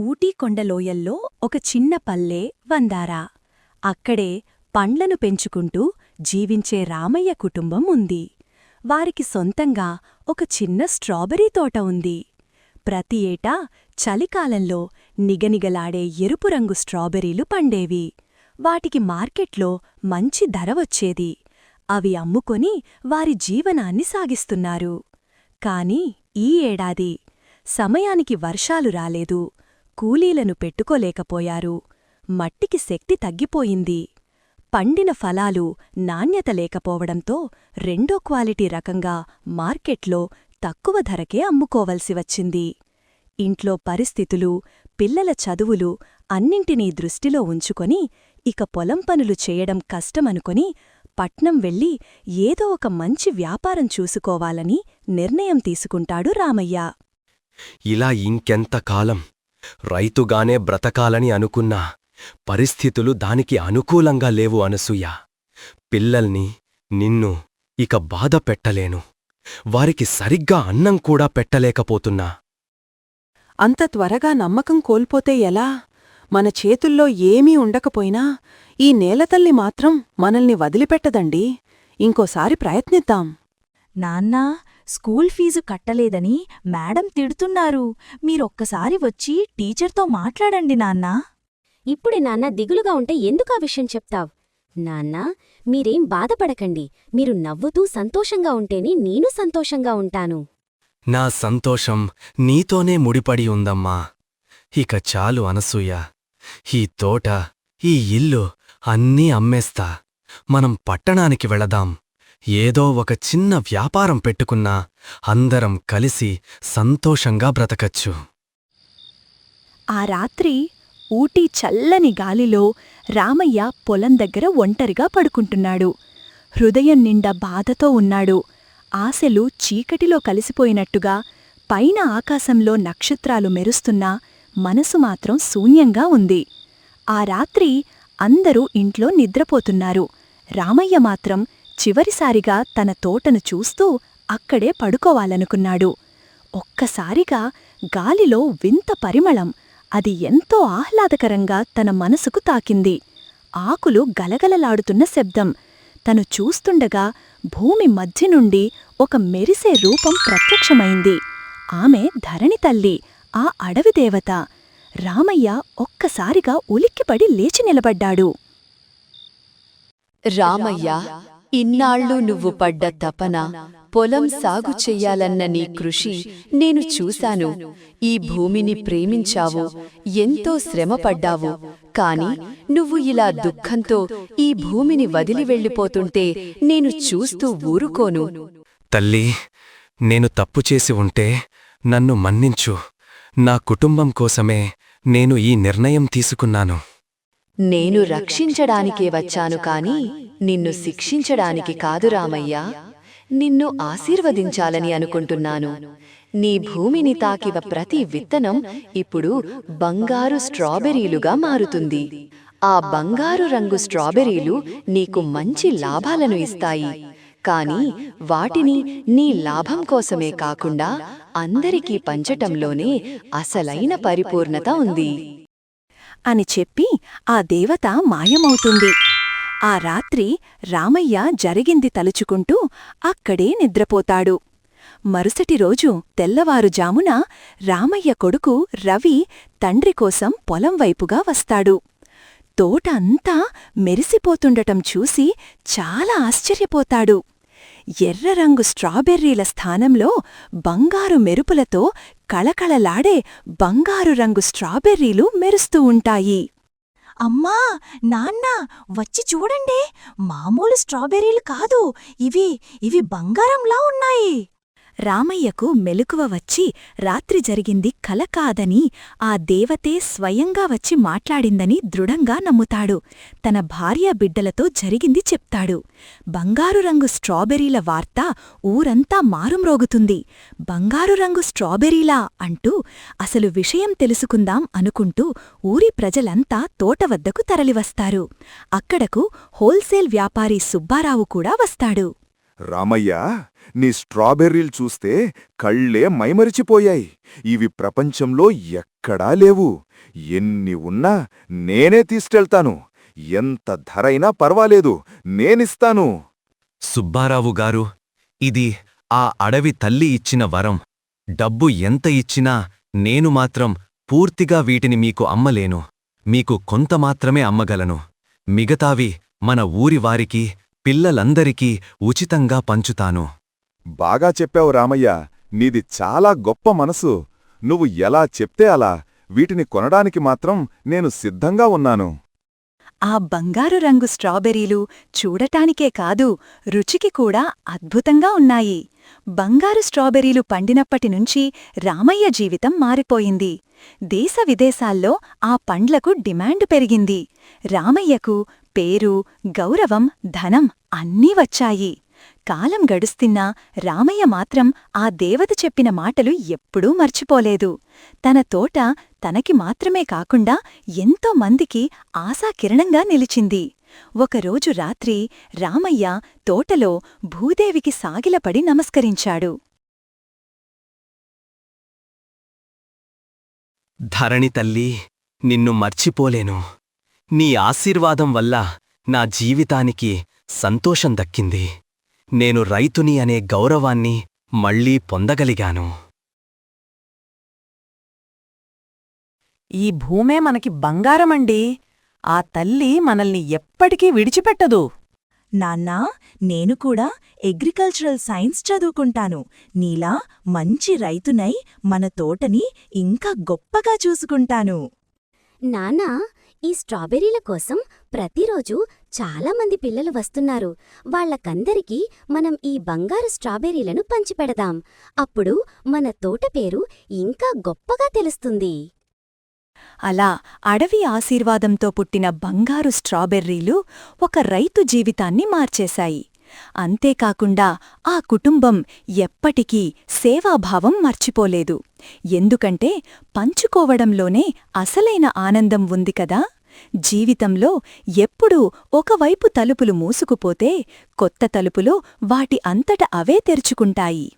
ఊటీ కొండలోయల్లో ఒక చిన్న పల్లె వందారా. అక్కడే పండ్లను పెంచుకుంటూ జీవించే రామయ్య కుటుంబం ఉంది. వారికి సొంతంగా ఒక చిన్న స్ట్రాబెరీ తోట ఉంది. ప్రతి ఏటా చలికాలంలో నిగనిగలాడే ఎరుపు రంగు స్ట్రాబెరీలు పండేవి. వాటికి మార్కెట్లో మంచి ధర వచ్చేది. అవి అమ్ముకొని వారి జీవనాన్ని సాగిస్తున్నారు. కాని ఈ ఏడాది సమయానికి వర్షాలు రాలేదు. కూలీలను పెట్టుకోలేకపోయారు. మట్టికి శక్తి తగ్గిపోయింది. పండిన ఫలాలు నాణ్యత లేకపోవడంతో రెండో క్వాలిటీ రకంగా మార్కెట్లో తక్కువ ధరకే అమ్ముకోవలసి వచ్చింది. ఇంట్లో పరిస్థితులు పిల్లల చదువులు అన్నింటినీ దృష్టిలో ఉంచుకొని ఇక పొలం పనులు చేయడం కష్టమనుకొని పట్నం వెళ్ళి ఏదో ఒక మంచి వ్యాపారం చూసుకోవాలని నిర్ణయం తీసుకుంటాడు రామయ్య. ఇలా ఇంకెంతకాలం రైతుగానే బ్రతకాలని అనుకున్నా. పరిస్థితులు దానికి అనుకూలంగా లేవు అనసూయ. పిల్లల్ని నిన్ను ఇక బాధ పెట్టలేను. వారికి సరిగ్గా అన్నం కూడా పెట్టలేకపోతున్నా. అంత త్వరగా నమ్మకం కోల్పోతే ఎలా? మన చేతుల్లో ఏమీ ఉండకపోయినా ఈ నేలతల్లి మాత్రం మనల్ని వదిలిపెట్టదండి. ఇంకోసారి ప్రయత్నిద్దాం. నాన్నా స్కూల్ ఫీజు కట్టలేదని మేడం తిడుతున్నారు. మీరొక్కసారి వచ్చి టీచర్తో మాట్లాడండి నాన్నా. ఇప్పుడే నాన్న దిగులుగా ఉంటే ఎందుకా విషయం చెప్తావ్? నాన్నా మీరేం బాధపడకండి. మీరు నవ్వుతూ సంతోషంగా ఉంటేనే నేను సంతోషంగా ఉంటాను. నా సంతోషం నీతోనే ముడిపడి ఉందమ్మా. ఇక చాలు అనసూయ. ఈ తోట ఈ ఇల్లు అన్నీ అమ్మేస్తా. మనం పట్టణానికి వెళదాం. ఏదో ఒక చిన్న వ్యాపారం పెట్టుకున్నా అందరం కలిసి సంతోషంగా బ్రతకచ్చు. ఆ రాత్రి ఊటీ చల్లని గాలిలో రామయ్య పొలం దగ్గర ఒంటరిగా పడుకుంటున్నాడు. హృదయం నిండా బాధతో ఉన్నాడు. ఆశలు చీకటిలో కలిసిపోయినట్టుగా పైన ఆకాశంలో నక్షత్రాలు మెరుస్తున్నా మనసు మాత్రం శూన్యంగా ఉంది. ఆ రాత్రి అందరూ ఇంట్లో నిద్రపోతున్నారు. రామయ్య మాత్రం చివరిసారిగా తన తోటను చూస్తూ అక్కడే పడుకోవాలనుకున్నాడు. ఒక్కసారిగా గాలిలో వింత పరిమళం అది ఎంతో ఆహ్లాదకరంగా తన మనసుకు తాకింది. ఆకులు గలగలలాడుతున్న శబ్దం తను చూస్తుండగా భూమి మధ్య నుండి ఒక మెరిసే రూపం ప్రత్యక్షమైంది. ఆమె ధరణి తల్లి ఆ అడవి దేవత. రామయ్య ఒక్కసారిగా ఉలిక్కిపడి లేచి నిలబడ్డాడు. రామయ్య ఇన్నాళ్ళు నువ్వు పడ్డ తపన పొలం సాగు చెయ్యాలన్న నీ కృషి నేను చూశాను. ఈ భూమిని ప్రేమించావు. ఎంతో శ్రమపడ్డావు. కాని నువ్వు ఇలా దుఃఖంతో ఈ భూమిని వదిలి వెళ్ళిపోతుంటే నేను చూస్తూ ఊరుకోను. తల్లి నేను తప్పు చేసి ఉంటే నన్ను మన్నించు. నా కుటుంబం కోసమే నేను ఈ నిర్ణయం తీసుకున్నాను. నేను రక్షించడానికే వచ్చాను కాని నిన్ను శిక్షించడానికి కాదు రామయ్యా. నిన్ను ఆశీర్వదించాలని అనుకుంటున్నాను. నీ భూమిని తాకివ ప్రతి విత్తనం ఇప్పుడు బంగారు స్ట్రాబెర్రీలుగా మారుతుంది. ఆ బంగారు రంగు స్ట్రాబెరీలు నీకు మంచి లాభాలను ఇస్తాయి. కాని వాటిని నీ లాభం కోసమే కాకుండా అందరికీ పంచటంలోనే అసలైన పరిపూర్ణత ఉంది. అని చెప్పి ఆ దేవత మాయమవుతుంది. ఆ రాత్రి రామయ్య జరిగింది తలుచుకుంటూ అక్కడే నిద్రపోతాడు. మరుసటి రోజు తెల్లవారుజామున రామయ్య కొడుకు రవి తండ్రి కోసం పొలం వైపుగా వస్తాడు. తోట అంతా మెరిసిపోతుండటం చూసి చాలా ఆశ్చర్యపోతాడు. ఎర్ర రంగు స్ట్రాబెర్రీల స్థానంలో బంగారు మెరుపులతో కళకళలాడే బంగారు రంగు స్ట్రాబెర్రీలు మెరుస్తూ ఉంటాయి. అమ్మా నాన్నా వచ్చి చూడండి. మామూలు స్ట్రాబెర్రీలు కాదు. ఇవి ఇవి బంగారంలా ఉన్నాయి. రామయ్యకు మెలకువ వచ్చి రాత్రి జరిగింది కల కాదని ఆ దేవతే స్వయంగా వచ్చి మాట్లాడిందని దృఢంగా నమ్ముతాడు. తన భార్య బిడ్డలతో జరిగింది చెప్తాడు. బంగారు రంగు స్ట్రాబెర్రీల వార్త ఊరంతా మారుమ్రోగుతుంది. బంగారు రంగు స్ట్రాబెర్రీలా అంటూ అసలు విషయం తెలుసుకుందాం అనుకుంటూ ఊరి ప్రజలంతా తోట వద్దకు తరలివస్తారు. అక్కడకు హోల్సేల్ వ్యాపారి సుబ్బారావు కూడా వస్తాడు. రామయ్య నీ స్ట్రాబెర్రీలు చూస్తే కళ్ళే మైమరిచిపోయాయి. ఇవి ప్రపంచంలో ఎక్కడా లేవు. ఎన్ని ఉన్నా నేనే తీసుకెళ్తాను. ఎంత ధరైనా పర్వాలేదు నేనిస్తాను. సుబ్బారావు గారు ఇది ఆ అడవి తల్లి ఇచ్చిన వరం. డబ్బు ఎంత ఇచ్చినా నేను మాత్రం పూర్తిగా వీటిని మీకు అమ్మలేను. మీకు కొంత మాత్రమే అమ్మగలను. మిగతావి మన ఊరి వారికి పిల్లలందరికీ ఉచితంగా పంచుతాను. బాగా చెప్పావు రామయ్య. నీది చాలా గొప్ప మనసు. నువ్వు ఎలా చెప్తే అలా వీటిని కొనడానికి మాత్రం నేను సిద్ధంగా ఉన్నాను. ఆ బంగారు రంగు స్ట్రాబెర్రీలు చూడటానికే కాదు రుచికి కూడా అద్భుతంగా ఉన్నాయి. బంగారు స్ట్రాబెర్రీలు పండినప్పటినుంచి రామయ్య జీవితం మారిపోయింది. దేశ విదేశాల్లో ఆ పండ్లకు డిమాండ్ పెరిగింది. రామయ్యకు పేరు గౌరవం ధనం అన్నీ వచ్చాయి. కాలం గడుస్తున్నా రామయ్య మాత్రం ఆ దేవత చెప్పిన మాటలు ఎప్పుడూ మర్చిపోలేదు. తన తోట తనకి మాత్రమే కాకుండా ఎంతో మందికి ఆశాకిరణంగా నిలిచింది. ఒకరోజు రాత్రి రామయ్య తోటలో భూదేవికి సాగిలపడి నమస్కరించాడు. ధరణి తల్లి నిన్ను మర్చిపోలేను. నీ ఆశీర్వాదం వల్ల నా జీవితానికి సంతోషం దక్కింది. నేను రైతుని అనే గౌరవాన్ని మళ్ళీ పొందగలిగాను. ఈ భూమే మనకి బంగారమండి. ఆ తల్లి మనల్ని ఎప్పటికీ విడిచిపెట్టదు. నాన్నా నేను కూడా అగ్రికల్చరల్ సైన్స్ చదువుకుంటాను. నీలా మంచి రైతునై మన తోటని ఇంకా గొప్పగా చూసుకుంటాను. నానా ఈ స్ట్రాబెర్రీల కోసం ప్రతిరోజు చాలా మంది పిల్లలు వస్తున్నారు. వాళ్ళకందరికీ మనం ఈ బంగారు స్ట్రాబెర్రీలను పంచిపెడదాం. అప్పుడు మన తోట పేరు ఇంకా గొప్పగా తెలుస్తుంది. అలా అడవి ఆశీర్వాదంతో పుట్టిన బంగారు స్ట్రాబెర్రీలు ఒక రైతు జీవితాన్ని మార్చేశాయి. అంతేకాకుండా ఆ కుటుంబం ఎప్పటికీ సేవాభావం మర్చిపోలేదు. ఎందుకంటే పంచుకోవడంలోనే అసలైన ఆనందం ఉంది కదా. జీవితంలో ఎప్పుడూ ఒకవైపు తలుపులు మూసుకుపోతే కొత్త తలుపులు వాటి అంతట అవే తెరుచుకుంటాయి.